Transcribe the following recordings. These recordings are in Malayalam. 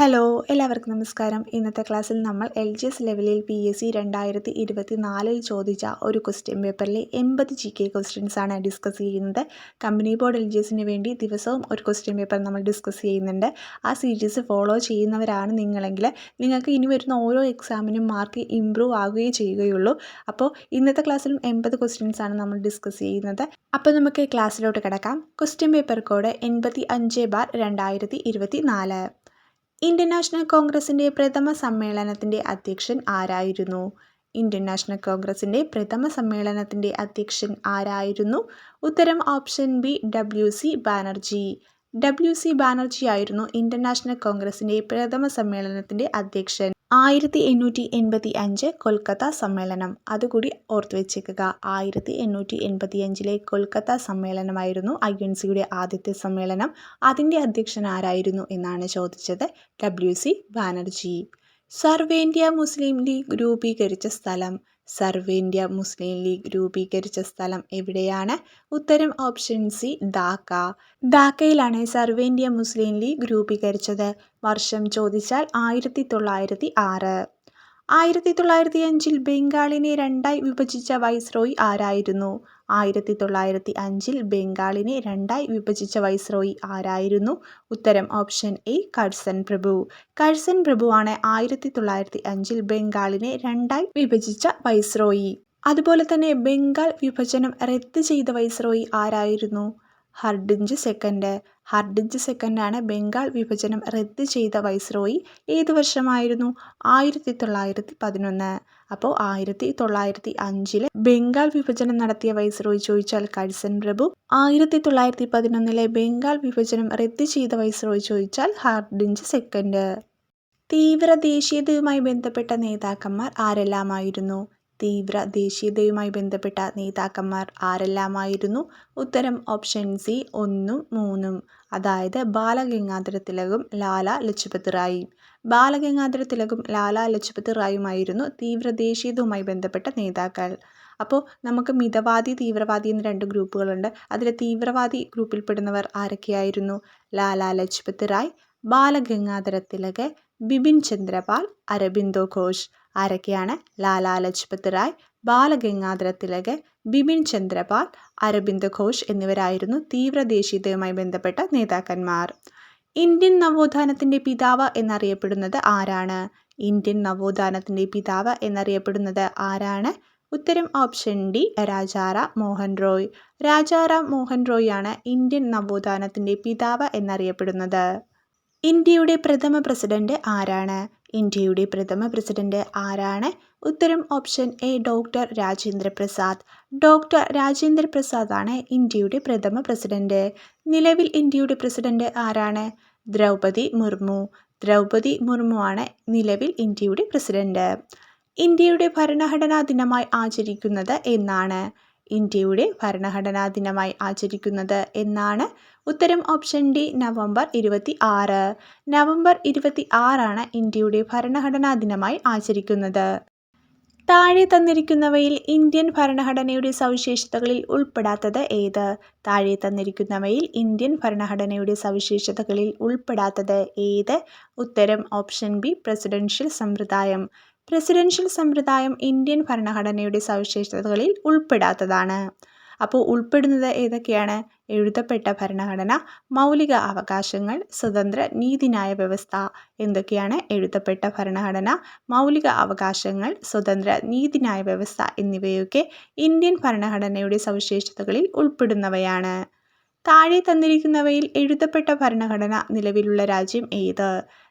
ഹലോ എല്ലാവർക്കും നമസ്കാരം. ഇന്നത്തെ ക്ലാസ്സിൽ നമ്മൾ എൽ ജി എസ് ലെവലിൽ പി എസ് സി രണ്ടായിരത്തി ഇരുപത്തി നാലിൽ ചോദിച്ച ഒരു ക്വസ്റ്റ്യൻ പേപ്പറിലെ എൺപത് ജി കെ ക്വസ്റ്റ്യൻസ് ആണ് ഡിസ്കസ് ചെയ്യുന്നത്. കമ്പനി ബോർഡ് എൽ ജി എസിന് വേണ്ടി ദിവസവും ഒരു ക്വസ്റ്റ്യൻ പേപ്പർ നമ്മൾ ഡിസ്കസ് ചെയ്യുന്നുണ്ട്. ആ സീരീസ് ഫോളോ ചെയ്യുന്നവരാണ് നിങ്ങളെങ്കിൽ നിങ്ങൾക്ക് ഇനി വരുന്ന ഓരോ എക്സാമിനും മാർക്ക് ഇമ്പ്രൂവ് ആകുകയേ ചെയ്യുകയുള്ളൂ. അപ്പോൾ ഇന്നത്തെ ക്ലാസ്സിലും എൺപത് ക്വസ്റ്റ്യൻസ് ആണ് നമ്മൾ ഡിസ്കസ് ചെയ്യുന്നത്. അപ്പോൾ നമുക്ക് ക്ലാസ്സിലോട്ട് കിടക്കാം. ക്വസ്റ്റ്യൻ പേപ്പർ കോഡ് എൺപത്തി അഞ്ച് ബാർ രണ്ടായിരത്തി ഇരുപത്തി നാല് ഇന്ത്യൻ നാഷണൽ കോൺഗ്രസിന്റെ പ്രഥമ സമ്മേളനത്തിന്റെ അധ്യക്ഷൻ ആരായിരുന്നു? ഇന്ത്യൻ നാഷണൽ കോൺഗ്രസിന്റെ പ്രഥമ സമ്മേളനത്തിന്റെ അധ്യക്ഷൻ ആരായിരുന്നു? ഉത്തരം option B W C Banerjee. W C Banerjee ആയിരുന്നു ഇന്ത്യൻ നാഷണൽ കോൺഗ്രസിന്റെ പ്രഥമ സമ്മേളനത്തിന്റെ അധ്യക്ഷൻ. ആയിരത്തി എണ്ണൂറ്റി എൺപത്തി അഞ്ച് കൊൽക്കത്ത സമ്മേളനം. അതുകൂടി ഓർത്തു വെച്ചേക്കുക. ആയിരത്തി എണ്ണൂറ്റി എൺപത്തി അഞ്ചിലെ കൊൽക്കത്ത സമ്മേളനമായിരുന്നു ഐ എൻ സിയുടെ ആദ്യത്തെ സമ്മേളനം. അതിന്റെ അധ്യക്ഷൻ ആരായിരുന്നു എന്നാണ് ചോദിച്ചത് ഡബ്ല്യു സി ബാനർജി. സർവേന്ത്യ മുസ്ലിം ലീഗ് രൂപീകരിച്ച സ്ഥലം. സർവേന്ത്യ മുസ്ലിം ലീഗ് രൂപീകരിച്ച സ്ഥലം എവിടെയാണ്? ഉത്തരം ഓപ്ഷൻ സി ധാക്ക. ധാക്കയിലാണ് സർവേന്ത്യ മുസ്ലിം ലീഗ് രൂപീകരിച്ചത്. വർഷം ചോദിച്ചാൽ ആയിരത്തി തൊള്ളായിരത്തി ആറ് ആയിരത്തി തൊള്ളായിരത്തി അഞ്ചിൽ ബംഗാളിനെ രണ്ടായി വിഭജിച്ച വൈസ്രോയി ആരായിരുന്നു? ആയിരത്തി തൊള്ളായിരത്തി അഞ്ചിൽ ബംഗാളിനെ രണ്ടായി വിഭജിച്ച വൈസ്രോയി ആരായിരുന്നു? ഉത്തരം ഓപ്ഷൻ എ കഴ്സൺ പ്രഭു. കഴ്സൺ പ്രഭുവാണ് ആയിരത്തി തൊള്ളായിരത്തി അഞ്ചിൽ ബംഗാളിനെ രണ്ടായി വിഭജിച്ച വൈസ്രോയി. അതുപോലെ തന്നെ ബംഗാൾ വിഭജനം റദ്ദ് ചെയ്ത വൈസ്രോയി ആരായിരുന്നു? Hardinge second. ഹർഡിഞ്ച് സെക്കൻഡാണ് ബംഗാൾ വിഭജനം റദ്ദ് ചെയ്ത വൈസ്രോയി ഏത് വർഷമായിരുന്നു? ആയിരത്തി തൊള്ളായിരത്തി പതിനൊന്ന് അപ്പോൾ ആയിരത്തി തൊള്ളായിരത്തി അഞ്ചിൽ ബംഗാൾ വിഭജനം നടത്തിയ വൈസ്രോയി ചോദിച്ചാൽ കഴ്സൺ പ്രഭു. ആയിരത്തി തൊള്ളായിരത്തി പതിനൊന്നിലെ ബംഗാൾ വിഭജനം റദ്ദ് ചെയ്ത വൈസ്രോയി ചോദിച്ചാൽ ഹാർഡിഞ്ച് സെക്കൻഡ്. തീവ്ര ദേശീയതയുമായി ബന്ധപ്പെട്ട നേതാക്കന്മാർ ആരെല്ലാമായിരുന്നു? തീവ്ര ദേശീയതയുമായി ബന്ധപ്പെട്ട നേതാക്കന്മാർ ആരെല്ലാമായിരുന്നു? ഉത്തരം ഓപ്ഷൻ സി ഒന്നും മൂന്നും. അതായത് ബാലഗംഗാധര തിലകും ലാല ലജ്പത് റായും ബാലഗംഗാധര തിലകും ലാല ലജ്പത് റായുമായിരുന്നു തീവ്ര ദേശീയതയുമായി ബന്ധപ്പെട്ട നേതാക്കൾ. അപ്പോൾ നമുക്ക് മിതവാദി തീവ്രവാദി എന്ന രണ്ട് ഗ്രൂപ്പുകളുണ്ട്. അതിൽ തീവ്രവാദി ഗ്രൂപ്പിൽപ്പെടുന്നവർ ആരൊക്കെയായിരുന്നു? ലാല ലജ്പത് റായ് ബാലഗംഗാധര തിലക് ബിപിൻ ചന്ദ്രപാൽ അരബിന്ദോ ഘോഷ്. ആരൊക്കെയാണ്? ലാലാ ലജ്പത് റായ് ബാലഗംഗാധര തിലക് ബിപിൻ ചന്ദ്രപാൽ അരബിന്ദ് ഘോഷ് എന്നിവരായിരുന്നു തീവ്ര ദേശീയതയുമായി ബന്ധപ്പെട്ട നേതാക്കന്മാർ. ഇന്ത്യൻ നവോത്ഥാനത്തിന്റെ പിതാവ് എന്നറിയപ്പെടുന്നത് ആരാണ്? ഇന്ത്യൻ നവോത്ഥാനത്തിന്റെ പിതാവ് എന്നറിയപ്പെടുന്നത് ആരാണ്? ഉത്തരം ഓപ്ഷൻ ഡി രാജാറ മോഹൻ റോയ്. രാജാറ മോഹൻ റോയ് ആണ് ഇന്ത്യൻ നവോത്ഥാനത്തിന്റെ പിതാവ് എന്നറിയപ്പെടുന്നത്. ഇന്ത്യയുടെ പ്രഥമ പ്രസിഡന്റ് ആരാണ്? ഇന്ത്യയുടെ പ്രഥമ പ്രസിഡന്റ് ആരാണ്? ഉത്തരം option A doctor Rajendra Prasad. Doctor Rajendra Prasad ആണ് ഇന്ത്യയുടെ പ്രഥമ പ്രസിഡന്റ്. നിലവിൽ ഇന്ത്യയുടെ പ്രസിഡന്റ് ആരാണ്? ദ്രൗപതി മുർമു. ദ്രൗപതി മുർമു ആണ് നിലവിൽ ഇന്ത്യയുടെ പ്രസിഡന്റ്. ഇന്ത്യയുടെ ഭരണഘടനാ ദിനമായി ആചരിക്കുന്നത് എന്നാണ്. ഇന്ത്യയുടെ ഭരണഘടനാ ദിനമായി ആചരിക്കുന്നത് എന്നാണ് ഉത്തരം ഓപ്ഷൻ ഡി നവംബർ ഇരുപത്തി ആറ് നവംബർ ഇരുപത്തി ആറാണ് ഇന്ത്യയുടെ ഭരണഘടനാ ദിനമായി ആചരിക്കുന്നത്. താഴെ തന്നിരിക്കുന്നവയിൽ ഇന്ത്യൻ ഭരണഘടനയുടെ സവിശേഷതകളിൽ ഉൾപ്പെടാത്തത് ഏത്? താഴെ തന്നിരിക്കുന്നവയിൽ ഇന്ത്യൻ ഭരണഘടനയുടെ സവിശേഷതകളിൽ ഉൾപ്പെടാത്തത് ഏത്? ഉത്തരം ഓപ്ഷൻ ബി പ്രസിഡൻഷ്യൽ സമ്പ്രദായം. പ്രസിഡൻഷ്യൽ സമ്പ്രദായം ഇന്ത്യൻ ഭരണഘടനയുടെ സവിശേഷതകളിൽ ഉൾപ്പെടാത്തതാണ്. അപ്പോൾ ഉൾപ്പെടുന്നത് ഏതൊക്കെയാണ്? എഴുതപ്പെട്ട ഭരണഘടന മൗലിക അവകാശങ്ങൾ സ്വതന്ത്ര നീതിന്യായ വ്യവസ്ഥ എന്തൊക്കെയാണ്? എഴുതപ്പെട്ട ഭരണഘടന മൗലിക അവകാശങ്ങൾ സ്വതന്ത്ര നീതിന്യായ വ്യവസ്ഥ എന്നിവയൊക്കെ ഇന്ത്യൻ ഭരണഘടനയുടെ സവിശേഷതകളിൽ ഉൾപ്പെടുന്നവയാണ്. താഴെ തന്നിരിക്കുന്നവയിൽ എഴുതപ്പെട്ട ഭരണഘടന നിലവിലുള്ള രാജ്യം ഏത്?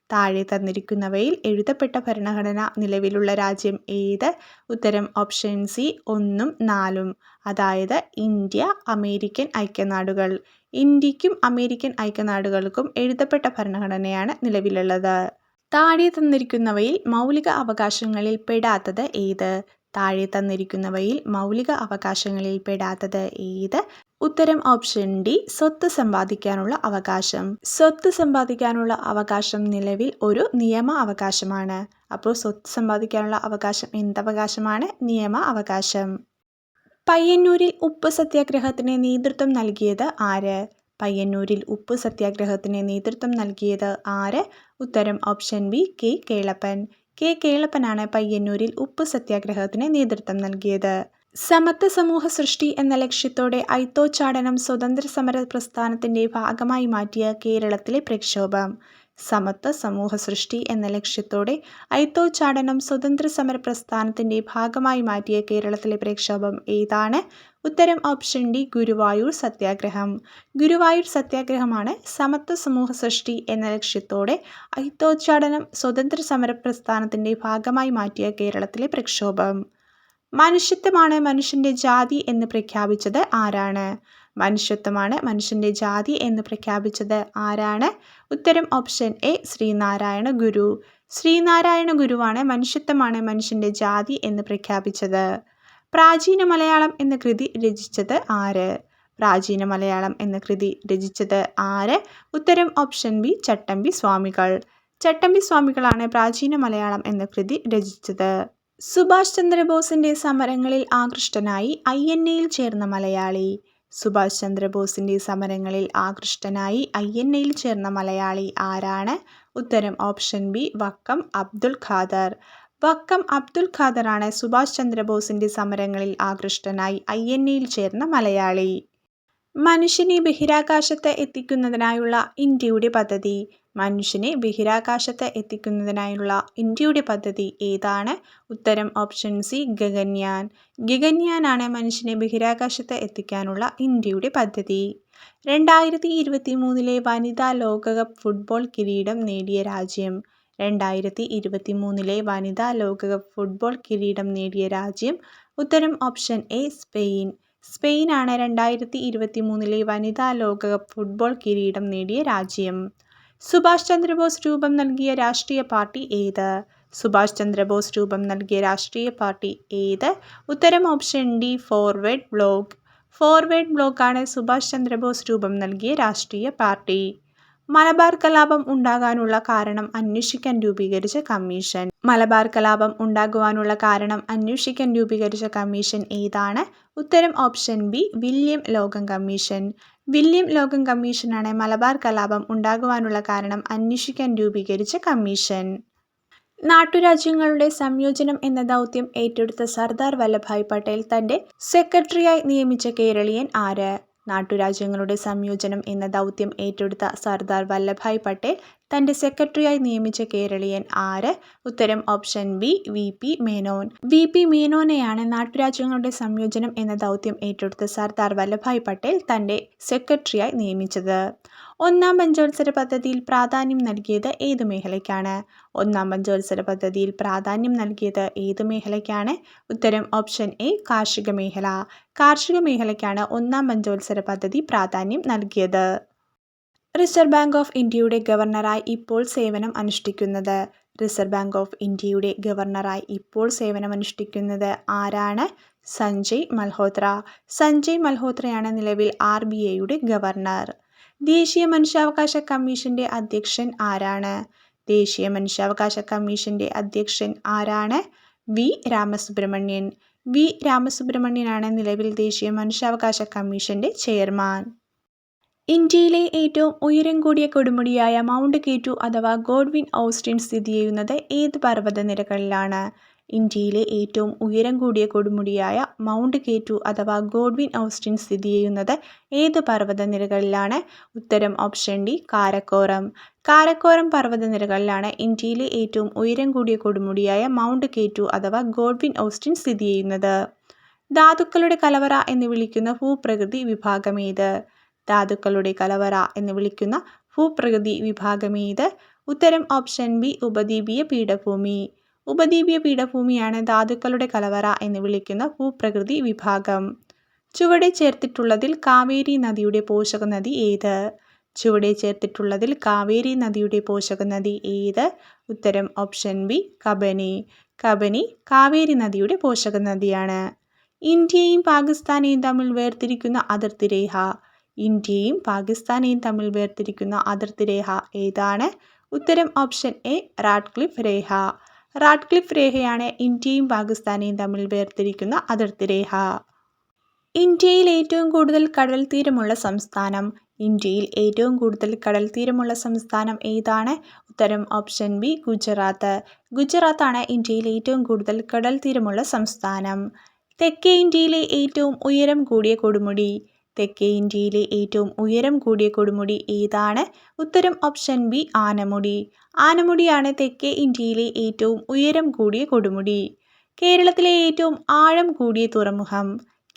താഴെ തന്നിരിക്കുന്നവയിൽ എഴുതപ്പെട്ട ഭരണഘടന നിലവിലുള്ള രാജ്യം ഏത്? ഉത്തരം ഓപ്ഷൻ സി ഒന്നും നാലും. അതായത് ഇന്ത്യ അമേരിക്കൻ ഐക്യനാടുകൾ. ഇന്ത്യക്കും അമേരിക്കൻ ഐക്യനാടുകൾക്കും എഴുതപ്പെട്ട ഭരണഘടനയാണ് നിലവിലുള്ളത്. താഴെ തന്നിരിക്കുന്നവയിൽ മൗലിക അവകാശങ്ങളിൽ പെടാത്തത് ഏത്? താഴെ തന്നിരിക്കുന്നവയിൽ മൗലിക അവകാശങ്ങളിൽ പെടാത്തത് ഏത്? ഉത്തരം ഓപ്ഷൻ ഡി സ്വത്ത് സമ്പാദിക്കാനുള്ള അവകാശം. സ്വത്ത് സമ്പാദിക്കാനുള്ള അവകാശം നിലവിൽ ഒരു നിയമ അവകാശമാണ്. അപ്പോൾ സ്വത്ത് സമ്പാദിക്കാനുള്ള അവകാശം എന്തവകാശമാണ് നിയമ അവകാശം. പയ്യന്നൂരിൽ ഉപ്പ് സത്യാഗ്രഹത്തിന് നേതൃത്വം നൽകിയത് ആര്? പയ്യന്നൂരിൽ ഉപ്പ് സത്യാഗ്രഹത്തിന് നേതൃത്വം നൽകിയത് ആര്? ഉത്തരം option B K. Kelappan. K. കേളപ്പനാണ് പയ്യന്നൂരിൽ ഉപ്പ് സത്യാഗ്രഹത്തിന് നേതൃത്വം നൽകിയത്. സമത്വ സമൂഹ സൃഷ്ടി എന്ന ലക്ഷ്യത്തോടെ ഐത്തോച്ചാടനം സ്വതന്ത്ര സമര പ്രസ്ഥാനത്തിന്റെ ഭാഗമായി മാറ്റിയ കേരളത്തിലെ പ്രക്ഷോഭം. സമത്വ സമൂഹ സൃഷ്ടി എന്ന ലക്ഷ്യത്തോടെ ഐത്തോച്ചാടനം സ്വതന്ത്ര സമര പ്രസ്ഥാനത്തിന്റെ ഭാഗമായി മാറ്റിയ കേരളത്തിലെ പ്രക്ഷോഭം ഏതാണ്? ഉത്തരം ഓപ്ഷൻ ഡി ഗുരുവായൂർ സത്യാഗ്രഹം. ഗുരുവായൂർ സത്യാഗ്രഹമാണ് സമത്വ സമൂഹ സൃഷ്ടി എന്ന ലക്ഷ്യത്തോടെ ഐത്തോച്ചാടനം സ്വതന്ത്ര സമര പ്രസ്ഥാനത്തിന്റെ ഭാഗമായി മാറ്റിയ കേരളത്തിലെ പ്രക്ഷോഭം. മനുഷ്യത്വമാണ് മനുഷ്യന്റെ ജാതി എന്ന് പ്രഖ്യാപിച്ചത് ആരാണ്? മനുഷ്യത്വമാണ് മനുഷ്യന്റെ ജാതി എന്ന് പ്രഖ്യാപിച്ചത് ആരാണ്? ഉത്തരം ഓപ്ഷൻ എ ശ്രീനാരായണ ഗുരു. ശ്രീനാരായണ ഗുരുവാണ് മനുഷ്യത്വമാണ് മനുഷ്യന്റെ ജാതി എന്ന് പ്രഖ്യാപിച്ചത്. പ്രാചീന മലയാളം എന്ന കൃതി രചിച്ചത് ആര്? പ്രാചീന മലയാളം എന്ന കൃതി രചിച്ചത് ആര്? ഉത്തരം ഓപ്ഷൻ ബി ചട്ടമ്പി സ്വാമികൾ. ചട്ടമ്പി സ്വാമികളാണ് പ്രാചീന മലയാളം എന്ന കൃതി രചിച്ചത്. സുഭാഷ് ചന്ദ്രബോസിന്റെ സമരങ്ങളിൽ ആകൃഷ്ടനായി ഐ എൻ എയിൽ ചേർന്ന മലയാളി. സുഭാഷ് ചന്ദ്രബോസിന്റെ സമരങ്ങളിൽ ആകൃഷ്ടനായി ഐ എൻ എയിൽ ചേർന്ന മലയാളി ആരാണ്? ഉത്തരം ഓപ്ഷൻ ബി വക്കം അബ്ദുൽ ഖാദർ. വക്കം അബ്ദുൽ ഖാദറാണ് സുഭാഷ് ചന്ദ്രബോസിന്റെ സമരങ്ങളിൽ ആകൃഷ്ടനായി ഐ എൻ എയിൽ ചേർന്ന മലയാളി. മനുഷ്യനെ ബഹിരാകാശത്ത് എത്തിക്കുന്നതിനായുള്ള ഇന്ത്യയുടെ പദ്ധതി. മനുഷ്യനെ ബഹിരാകാശത്ത് എത്തിക്കുന്നതിനായുള്ള ഇന്ത്യയുടെ പദ്ധതി ഏതാണ്? ഉത്തരം ഓപ്ഷൻ സി ഗഗൻയാൻ. ഗഗൻയാനാണ് മനുഷ്യനെ ബഹിരാകാശത്ത് എത്തിക്കാനുള്ള ഇന്ത്യയുടെ പദ്ധതി. രണ്ടായിരത്തി ഇരുപത്തി മൂന്നിലെ വനിതാ ലോകകപ്പ് ഫുട്ബോൾ കിരീടം നേടിയ രാജ്യം. രണ്ടായിരത്തി ഇരുപത്തി മൂന്നിലെ വനിതാ ലോകകപ്പ് ഫുട്ബോൾ കിരീടം നേടിയ രാജ്യം. ഉത്തരം ഓപ്ഷൻ എ സ്പെയിൻ. സ്പെയിനാണ് രണ്ടായിരത്തി ഇരുപത്തി മൂന്നിലെ വനിതാ ലോകകപ്പ് ഫുട്ബോൾ കിരീടം നേടിയ രാജ്യം. സുഭാഷ് ചന്ദ്രബോസ് രൂപം നൽകിയ രാഷ്ട്രീയ പാർട്ടി ഏത്? സുഭാഷ് ചന്ദ്രബോസ് രൂപം നൽകിയ രാഷ്ട്രീയ പാർട്ടി ഏത്? ഉത്തരം option D forward bloc. Forward ബ്ലോക്കാണ് സുഭാഷ് ചന്ദ്രബോസ് രൂപം നൽകിയ രാഷ്ട്രീയ പാർട്ടി. മലബാർ കലാപം ഉണ്ടാകാനുള്ള കാരണം അന്വേഷിക്കാൻ രൂപീകരിച്ച കമ്മീഷൻ. മലബാർ കലാപം ഉണ്ടാകുവാനുള്ള കാരണം അന്വേഷിക്കാൻ രൂപീകരിച്ച കമ്മീഷൻ ഏതാണ്? ഉത്തരം option B William Logan commission. William Logan കമ്മീഷനാണ് മലബാർ കലാപം ഉണ്ടാകുവാനുള്ള കാരണം അന്വേഷിക്കാൻ രൂപീകരിച്ച കമ്മീഷൻ. നാട്ടുരാജ്യങ്ങളുടെ സംയോജനം എന്ന ദൗത്യം ഏറ്റെടുത്ത സർദാർ വല്ലഭായ് പട്ടേൽ തന്റെ സെക്രട്ടറിയായി നിയമിച്ച കേരളീയൻ ആര്? നാട്ടുരാജ്യങ്ങളുടെ സംയോജനം എന്ന ദൗത്യം ഏറ്റെടുത്ത സർദാർ വല്ലഭായ് പട്ടേൽ തന്റെ സെക്രട്ടറിയായി നിയമിച്ച കേരളീയൻ ആര്? ഉത്തരം option B V P Menon. V P മേനോനെയാണ് നാട്ടുരാജ്യങ്ങളുടെ സംയോജനം എന്ന ദൗത്യം ഏറ്റെടുത്ത സർദാർ വല്ലഭായ് പട്ടേൽ തന്റെ സെക്രട്ടറിയായി നിയമിച്ചത്. ഒന്നാം പഞ്ചവത്സര പദ്ധതിയിൽ പ്രാധാന്യം നൽകിയത് ഏത് മേഖലയ്ക്കാണ്? ഒന്നാം പഞ്ചവത്സര പദ്ധതിയിൽ പ്രാധാന്യം നൽകിയത് ഏത് മേഖലയ്ക്കാണ്? ഉത്തരം ഓപ്ഷൻ എ കാർഷിക മേഖല. കാർഷിക മേഖലയ്ക്കാണ് ഒന്നാം പഞ്ചവത്സര പദ്ധതി പ്രാധാന്യം നൽകിയത്. റിസർവ് ബാങ്ക് ഓഫ് ഇന്ത്യയുടെ ഗവർണറായി ഇപ്പോൾ സേവനം അനുഷ്ഠിക്കുന്നത്. റിസർവ് ബാങ്ക് ഓഫ് ഇന്ത്യയുടെ ഗവർണറായി ഇപ്പോൾ സേവനം അനുഷ്ഠിക്കുന്നത് ആരാണ്? സഞ്ജയ് മൽഹോത്ര. സഞ്ജയ് മൽഹോത്രയാണ് നിലവിൽ ആർ ബി ഐയുടെ ഗവർണർ. ദേശീയ മനുഷ്യാവകാശ കമ്മീഷന്റെ അധ്യക്ഷൻ ആരാണ്? ദേശീയ മനുഷ്യാവകാശ കമ്മീഷന്റെ അധ്യക്ഷൻ ആരാണ്? വി. രാമസുബ്രഹ്മണ്യൻ. വി. രാമസുബ്രഹ്മണ്യനാണ് നിലവിൽ ദേശീയ മനുഷ്യാവകാശ കമ്മീഷന്റെ ചെയർമാൻ. ഇന്ത്യയിലെ ഏറ്റവും ഉയരം കൂടിയ കൊടുമുടിയായ മൗണ്ട് കേറ്റു അഥവാ ഗോഡ്വിൻ ഓസ്റ്റിൻ സ്ഥിതി ചെയ്യുന്നത് ഏത് പർവതനിരകളിലാണ്? ഇന്ത്യയിലെ ഏറ്റവും ഉയരം കൂടിയ കൊടുമുടിയായ മൗണ്ട് കേറ്റു അഥവാ ഗോഡ്വിൻ ഓസ്റ്റിൻ സ്ഥിതി ചെയ്യുന്നത് ഏത് പർവതനിരകളിലാണ്? ഉത്തരം ഓപ്ഷൻ ഡി കാരക്കോറം. കാരക്കോറം പർവതനിരകളിലാണ് ഇന്ത്യയിലെ ഏറ്റവും ഉയരം കൂടിയ കൊടുമുടിയായ മൗണ്ട് കേറ്റു അഥവാ ഗോഡ്വിൻ ഓസ്റ്റിൻ സ്ഥിതി ചെയ്യുന്നത്. ധാതുക്കളുടെ കലവറ എന്ന് വിളിക്കുന്ന ഭൂപ്രകൃതി വിഭാഗമേത് ധാതുക്കളുടെ കലവറ എന്ന് വിളിക്കുന്ന ഭൂപ്രകൃതി വിഭാഗമേത് ഉത്തരം ഓപ്ഷൻ ബി ഉപദ്വീപീയ പീഠഭൂമി. ഉപദ്വീപീയ പീഠഭൂമിയാണ് ധാതുക്കളുടെ കലവറ എന്ന് വിളിക്കുന്ന ഭൂപ്രകൃതി വിഭാഗം. ചുവടെ ചേർത്തിട്ടുള്ളതിൽ കാവേരി നദിയുടെ പോഷക നദി ഏത്? ചുവടെ ചേർത്തിട്ടുള്ളതിൽ കാവേരി നദിയുടെ പോഷക നദി ഏത്? ഉത്തരം ഓപ്ഷൻ ബി കബനി. കബനി കാവേരി നദിയുടെ പോഷക നദിയാണ്. ഇന്ത്യയും പാകിസ്ഥാനെയും തമ്മിൽ വേർതിരിക്കുന്ന അതിർത്തി രേഖ. ഇന്ത്യയും പാകിസ്ഥാനെയും തമ്മിൽ വേർതിരിക്കുന്ന അതിർത്തി രേഖ ഏതാണ്? ഉത്തരം ഓപ്ഷൻ എ റാഡ്ക്ലിഫ് രേഖ. റാഡ്ക്ലിഫ് രേഖയാണ് ഇന്ത്യയും പാകിസ്ഥാനെയും തമ്മിൽ വേർതിരിക്കുന്ന അതിർത്തി രേഖ. ഇന്ത്യയിൽ ഏറ്റവും കൂടുതൽ കടൽ തീരമുള്ള സംസ്ഥാനം ഇന്ത്യയിൽ ഏറ്റവും കൂടുതൽ കടൽ തീരമുള്ള സംസ്ഥാനം ഏതാണ്? ഉത്തരം ഓപ്ഷൻ ബി ഗുജറാത്ത്. ഗുജറാത്താണ് ഇന്ത്യയിൽ ഏറ്റവും കൂടുതൽ കടൽ തീരമുള്ള സംസ്ഥാനം. തെക്കേ ഇന്ത്യയിലെ ഏറ്റവും ഉയരം കൂടിയ കൊടുമുടി തെക്കേ ഇന്ത്യയിലെ ഏറ്റവും ഉയരം കൂടിയ കൊടുമുടി ഏതാണ്? ഉത്തരം ഓപ്ഷൻ ബി ആനമുടി. ആനമുടിയാണ് തെക്കേ ഇന്ത്യയിലെ ഏറ്റവും ഉയരം കൂടിയ കൊടുമുടി. കേരളത്തിലെ ഏറ്റവും ആഴം കൂടിയ തുറമുഖം.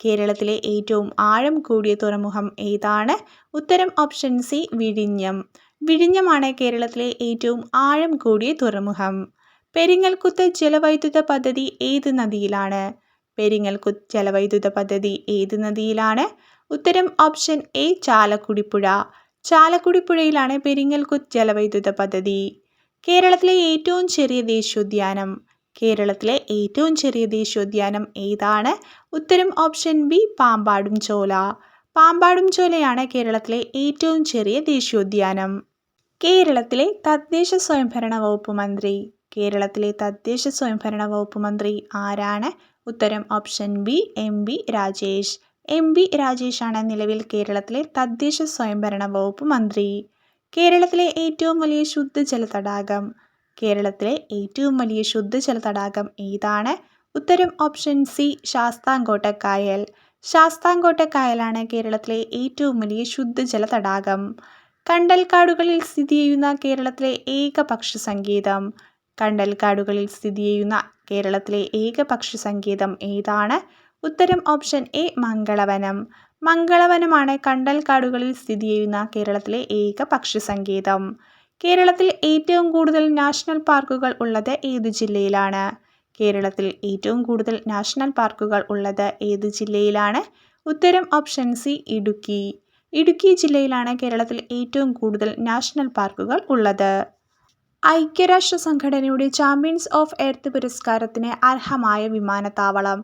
കേരളത്തിലെ ഏറ്റവും ആഴം കൂടിയ തുറമുഖം ഏതാണ്? ഉത്തരം ഓപ്ഷൻ സി വിഴിഞ്ഞം. വിഴിഞ്ഞമാണ് കേരളത്തിലെ ഏറ്റവും ആഴം കൂടിയ തുറമുഖം. പെരിങ്ങൽകുത്ത് ജലവൈദ്യുത പദ്ധതി ഏത് നദിയിലാണ്? പെരിങ്ങൽകുത്ത് ജലവൈദ്യുത പദ്ധതി ഏത് നദിയിലാണ്? ഉത്തരം ഓപ്ഷൻ എ ചാലക്കുടിപ്പുഴ. ചാലക്കുടിപ്പുഴയിലാണ് പെരിങ്ങൽകുത്ത് ജലവൈദ്യുത പദ്ധതി. കേരളത്തിലെ ഏറ്റവും ചെറിയ ദേശീയോദ്യാനം. കേരളത്തിലെ ഏറ്റവും ചെറിയ ദേശീയോദ്യാനം ഏതാണ്? ഉത്തരം ഓപ്ഷൻ ബി പാമ്പാടും ചോല. പാമ്പാടും ചോലയാണ് കേരളത്തിലെ ഏറ്റവും ചെറിയ ദേശീയോദ്യാനം. കേരളത്തിലെ തദ്ദേശ സ്വയംഭരണ വകുപ്പ് മന്ത്രി. കേരളത്തിലെ തദ്ദേശ സ്വയംഭരണ വകുപ്പ് മന്ത്രി ആരാണ്? ഉത്തരം option B M B Rajesh. M V രാജേഷാണ് നിലവിൽ കേരളത്തിലെ തദ്ദേശ സ്വയംഭരണ വകുപ്പ് മന്ത്രി. കേരളത്തിലെ ഏറ്റവും വലിയ ശുദ്ധജല തടാകം. കേരളത്തിലെ ഏറ്റവും വലിയ ശുദ്ധജല തടാകം ഏതാണ്? ഉത്തരം ഓപ്ഷൻ സി ശാസ്താങ്കോട്ട കായൽ. ശാസ്താങ്കോട്ട കായലാണ് കേരളത്തിലെ ഏറ്റവും വലിയ ശുദ്ധജല തടാകം. കണ്ടൽക്കാടുകളിൽ സ്ഥിതി ചെയ്യുന്ന കേരളത്തിലെ ഏക പക്ഷി സങ്കേതം. കണ്ടൽക്കാടുകളിൽ സ്ഥിതി ചെയ്യുന്ന കേരളത്തിലെ ഏക പക്ഷി സങ്കേതം ഏതാണ്? ഉത്തരം ഓപ്ഷൻ എ മംഗളവനം. മംഗളവനമാണ് കണ്ടൽക്കാടുകളിൽ സ്ഥിതി ചെയ്യുന്ന കേരളത്തിലെ ഏക പക്ഷി സങ്കേതം കേരളത്തിൽ ഏറ്റവും കൂടുതൽ നാഷണൽ പാർക്കുകൾ ഉള്ളത് ഏത് ജില്ലയിലാണ്? കേരളത്തിൽ ഏറ്റവും കൂടുതൽ നാഷണൽ പാർക്കുകൾ ഉള്ളത് ഏത് ജില്ലയിലാണ്? ഉത്തരം ഓപ്ഷൻ സി ഇടുക്കി. ഇടുക്കി ജില്ലയിലാണ് കേരളത്തിൽ ഏറ്റവും കൂടുതൽ നാഷണൽ പാർക്കുകൾ ഉള്ളത്. ഐക്യരാഷ്ട്ര സംഘടനയുടെ ചാമ്പ്യൻസ് ഓഫ് എർത്ത് പുരസ്കാരത്തിന് അർഹമായ വിമാനത്താവളം.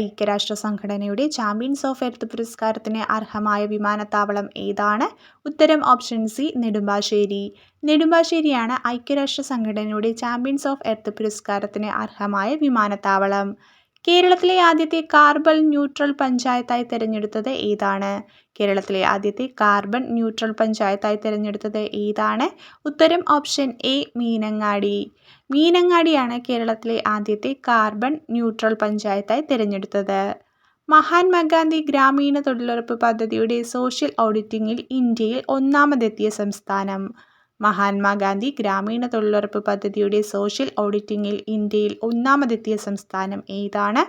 ഐക്യരാഷ്ട്ര സംഘടനയുടെ ചാമ്പ്യൻസ് ഓഫ് എർത്ത് പുരസ്കാരത്തിന് അർഹമായ വിമാനത്താവളം ഏതാണ്? ഉത്തരം ഓപ്ഷൻ സി നെടുമ്പാശ്ശേരി. നെടുമ്പാശ്ശേരിയാണ് ഐക്യരാഷ്ട്ര സംഘടനയുടെ ചാമ്പ്യൻസ് ഓഫ് എർത്ത് പുരസ്കാരത്തിന് അർഹമായ വിമാനത്താവളം. കേരളത്തിലെ ആദ്യത്തെ കാർബൺ ന്യൂട്രൽ പഞ്ചായത്തായി തിരഞ്ഞെടുത്തത് ഏതാണ്? കേരളത്തിലെ ആദ്യത്തെ കാർബൺ ന്യൂട്രൽ പഞ്ചായത്തായി തിരഞ്ഞെടുത്തത് ഏതാണ്? ഉത്തരം ഓപ്ഷൻ എ മീനങ്ങാടി. മീനങ്ങാടിയാണ് കേരളത്തിലെ ആദ്യത്തെ കാർബൺ ന്യൂട്രൽ പഞ്ചായത്തായി തിരഞ്ഞെടുത്തത്. മഹാത്മാഗാന്ധി ഗ്രാമീണ തൊഴിലുറപ്പ് പദ്ധതിയുടെ സോഷ്യൽ ഓഡിറ്റിംഗിൽ ഇന്ത്യയിൽ ഒന്നാമതെത്തിയ സംസ്ഥാനം. മഹാത്മാഗാന്ധി ഗ്രാമീണ തൊഴിലുറപ്പ് പദ്ധതിയുടെ സോഷ്യൽ ഓഡിറ്റിംഗിൽ ഇന്ത്യയിൽ ഒന്നാമതെത്തിയ സംസ്ഥാനം ഏതാണ്?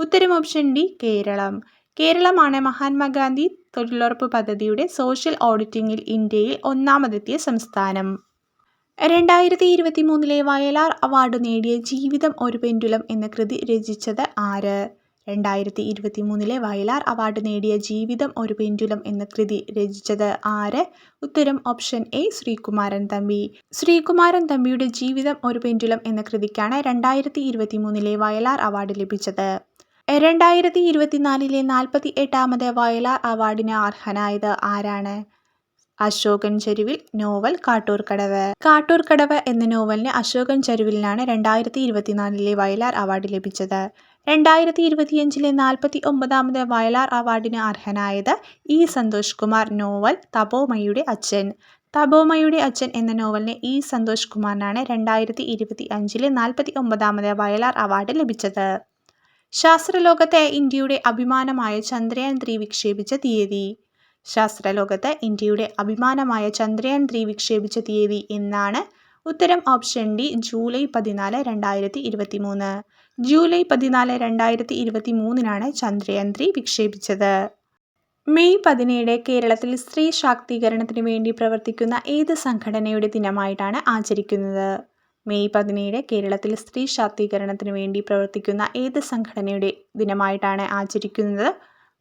ഉത്തരം ഓപ്ഷൻ ഡി കേരളം. കേരളമാണ് മഹാത്മാഗാന്ധി തൊഴിലുറപ്പ് പദ്ധതിയുടെ സോഷ്യൽ ഓഡിറ്റിംഗിൽ ഇന്ത്യയിൽ ഒന്നാമതെത്തിയ സംസ്ഥാനം. രണ്ടായിരത്തി ഇരുപത്തി മൂന്നിലെ വയലാർ അവാർഡ് നേടിയ ജീവിതം ഒരു പെൻഡുലം എന്ന കൃതി രചിച്ചത് ആര്? രണ്ടായിരത്തി ഇരുപത്തി മൂന്നിലെ വയലാർ അവാർഡ് നേടിയ ജീവിതം ഒരു പെൻഡുലം എന്ന കൃതി രചിച്ചത് ആര്? ഉത്തരം ഓപ്ഷൻ എ ശ്രീകുമാരൻ തമ്പി. ശ്രീകുമാരൻ തമ്പിയുടെ ജീവിതം ഒരു പെൻഡുലം എന്ന കൃതിക്കാണ് രണ്ടായിരത്തി ഇരുപത്തി മൂന്നിലെ വയലാർ അവാർഡ് ലഭിച്ചത്. രണ്ടായിരത്തി ഇരുപത്തിനാലിലെ നാൽപ്പത്തി എട്ടാമത് വയലാർ അവാർഡിന് അർഹനായത് ആരാണ്? അശോകൻ ചരുവിൽ നോവൽ കാട്ടൂർക്കടവ്. കാട്ടൂർക്കടവ് എന്ന നോവലിന് അശോകൻ ചരുവിലിനാണ് രണ്ടായിരത്തി ഇരുപത്തിനാലിലെ വയലാർ അവാർഡ് ലഭിച്ചത്. രണ്ടായിരത്തി ഇരുപത്തിയഞ്ചിലെ നാൽപ്പത്തി ഒമ്പതാമത് വയലാർ അവാർഡിന് അർഹനായത് ഇ സന്തോഷ് കുമാർ നോവൽ തപോമയുടെ അച്ഛൻ. തപോമയുടെ അച്ഛൻ എന്ന നോവലിന് ഇ സന്തോഷ് കുമാറിനാണ് രണ്ടായിരത്തി ഇരുപത്തി അഞ്ചിലെ നാൽപ്പത്തി ഒമ്പതാമത് വയലാർ അവാർഡ് ലഭിച്ചത്. ശാസ്ത്രലോകത്തെ ഇന്ത്യയുടെ അഭിമാനമായ ചന്ദ്രയാൻ ത്രീ വിക്ഷേപിച്ച തീയതി. ശാസ്ത്രലോകത്ത് ഇന്ത്യയുടെ അഭിമാനമായ ചന്ദ്രയാൻ ത്രീ വിക്ഷേപിച്ച തീയതി എന്നാണ് ഉത്തരം ഓപ്ഷൻ ഡി ജൂലൈ പതിനാല് രണ്ടായിരത്തി ഇരുപത്തി മൂന്ന് ജൂലൈ പതിനാല് രണ്ടായിരത്തി ഇരുപത്തി മൂന്നിനാണ് ചന്ദ്രയാൻ ത്രീ വിക്ഷേപിച്ചത്. മെയ് പതിനേഴ് കേരളത്തിൽ സ്ത്രീ ശാക്തീകരണത്തിന് വേണ്ടി പ്രവർത്തിക്കുന്ന ഏത് സംഘടനയുടെ ദിനമായിട്ടാണ് ആചരിക്കുന്നത്? മെയ് പതിനേഴ് കേരളത്തിൽ സ്ത്രീ ശാക്തീകരണത്തിന് വേണ്ടി പ്രവർത്തിക്കുന്ന ഏത് സംഘടനയുടെ ദിനമായിട്ടാണ് ആചരിക്കുന്നത്?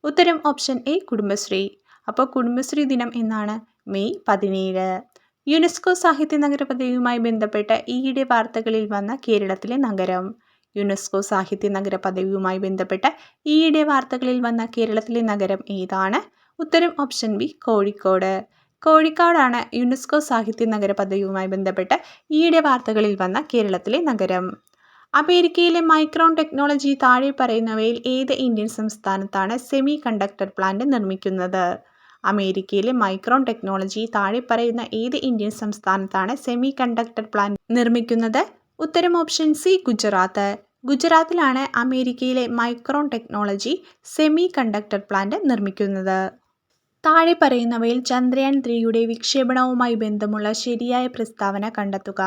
ഉത്തരം ഓപ്ഷൻ എ കുടുംബശ്രീ. അപ്പോൾ കുടുംബശ്രീ ദിനം എന്നാണ് മെയ് പതിനേഴ്. യുനെസ്കോ സാഹിത്യ നഗര പദവിയുമായി ബന്ധപ്പെട്ട് ഈയിടെ വാർത്തകളിൽ വന്ന കേരളത്തിലെ നഗരം. യുനെസ്കോ സാഹിത്യ നഗര പദവിയുമായി ബന്ധപ്പെട്ട് ഈയിടെ വാർത്തകളിൽ വന്ന കേരളത്തിലെ നഗരം ഏതാണ്? ഉത്തരം ഓപ്ഷൻ ബി കോഴിക്കോട്. കോഴിക്കോടാണ് യുനെസ്കോ സാഹിത്യ നഗര പദവിയുമായി ബന്ധപ്പെട്ട് ഈയിടെ വാർത്തകളിൽ വന്ന കേരളത്തിലെ നഗരം. അമേരിക്കയിലെ മൈക്രോൺ ടെക്നോളജി താഴെ പറയുന്നവയിൽ ഏത് ഇന്ത്യൻ സംസ്ഥാനത്താണ് സെമി കണ്ടക്ടർ പ്ലാന്റ് നിർമ്മിക്കുന്നത്? അമേരിക്കയിലെ മൈക്രോൺ ടെക്നോളജി താഴെ പറയുന്ന ഏത് ഇന്ത്യൻ സംസ്ഥാനത്താണ് സെമി കണ്ടക്ടർ പ്ലാന്റ് നിർമ്മിക്കുന്നത്? ഉത്തരം ഓപ്ഷൻ സി ഗുജറാത്ത്. ഗുജറാത്തിലാണ് അമേരിക്കയിലെ Micron technology semiconductor plant നിർമ്മിക്കുന്നത്. താഴെ പറയുന്നവയിൽ ചന്ദ്രയാൻ ത്രീയുടെ വിക്ഷേപണവുമായി ബന്ധമുള്ള ശരിയായ പ്രസ്താവന കണ്ടെത്തുക.